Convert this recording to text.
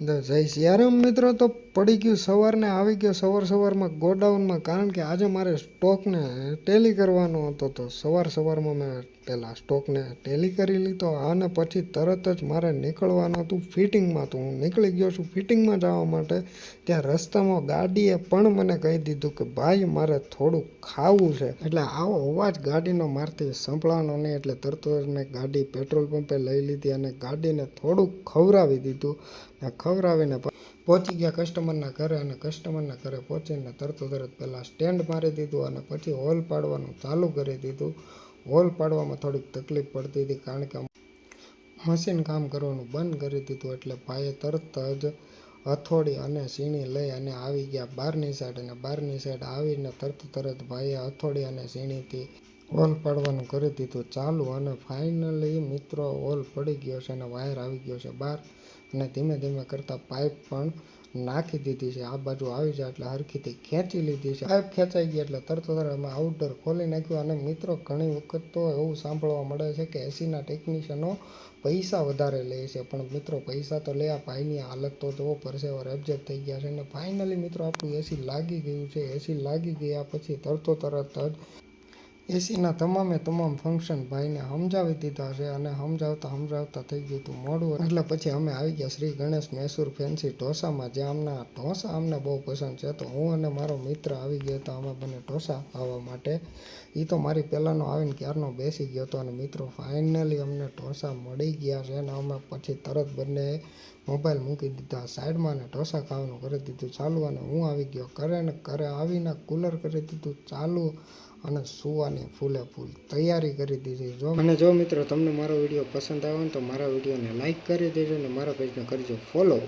જય સિયારામ મિત્રો તો પડી ગયું સવારને, આવી ગયો સવાર સવારમાં ગોડાઉનમાં. કારણ કે આજે મારે સ્ટોકને ટેલી કરવાનો હતો તો સવાર સવારમાં મેં પહેલાં સ્ટોકને ટેલી કરી લીધો. અને પછી તરત જ મારે નીકળવાનું હતું ફિટિંગમાં. તો હું નીકળી ગયો છું ફિટિંગમાં જવા માટે. ત્યાં રસ્તામાં ગાડીએ પણ મને કહી દીધું કે, ભાઈ, મારે થોડુંક ખાવું છે. એટલે આવો અવાજ ગાડીનો મારથી સંભળાવાનો નહીં. એટલે તરત જ મેં ગાડી પેટ્રોલ પંપે લઈ લીધી અને ગાડીને થોડુંક ખવડાવી દીધું. ને ખવડાવીને પ- પહોંચી ગયા કસ્ટમરના ઘરે અને કસ્ટમરના ઘરે પહોંચીને તરત તરત પહેલાં સ્ટેન્ડ મારી દીધું અને પછી હોલ પાડવાનું ચાલુ કરી દીધું. હોલ પાડવામાં થોડીક તકલીફ પડતી હતી કારણ કે મશીન કામ કરવાનું બંધ કરી દીધું એટલે ભાઈએ તરત જ હથોડી અને સીણી લઈ અને આવી ગયા. બહારની સાઈડ અને બહારની સાઈડ આવીને તરત તરત ભાઈએ હથોડી અને સીણીથી હોલ પાડવાનું કરી દીધું. ચાલુ અને ફાઇનલી મિત્રો હોલ પડી ગયો છે અને વાયર આવી ગયો છે બહાર. અને ધીમે ધીમે કરતાં પાઇપ પણ નાખી દીધી છે. આ બાજુ આવી જાય એટલે હરખીથી ખેંચી લીધી છે. પાઇપ ખેંચાઈ ગઈ એટલે તરત તરત અમે આઉટડોર ખોલી નાખ્યું અને મિત્રો, ઘણી વખત તો એવું સાંભળવા મળે છે કે એસીના ટેકનિશિયનો પૈસા વધારે લે છે. પણ મિત્રો, પૈસા તો લે, આ ભાઈની હાલત તો જોવો, પરસેવર રેબજેબ થઈ ગયા છે. અને ફાઇનલી મિત્રો, આપણું એસી લાગી ગયું છે. એસી લાગી ગયા પછી તરતો તરત જ એસીના તમામે તમામ ફંક્શન ભાઈને સમજાવી દીધા છે અને સમજાવતા સમજાવતા થઈ ગયું હતું મોડું. એટલે પછી અમે આવી ગયા શ્રી ગણેશ મૈસૂર ફેન્સી ઢોસામાં, જે અમના ઢોસા અમને બહુ પસંદ છે. તો હું અને મારો મિત્ર આવી ગયો હતો, અમે બંને ઢોસા ખાવા માટે. એ તો મારી પહેલાંનો આવીને ક્યારનો બેસી ગયો હતો અને મિત્રો ફાઇનલી અમને ઢોસા મળી ગયા છે અને અમે પછી તરત બંને મોબાઈલ મૂકી દીધા, સાઈડમાં અને ઢોસા ખાવાનું કરી દીધું, ચાલુ અને હું આવી ગયો. ઘરે ને ઘરે આવીને કુલર કરી દીધું, ચાલુ અને સુવાની ફૂલે ફૂલ તૈયારી કરી દીધી. જો અને જો મિત્રો તમને મારો વીડિયો પસંદ આવે ને તો મારા વિડીયોને લાઇક કરી દેજો અને મારા પેજને કરજો ફોલો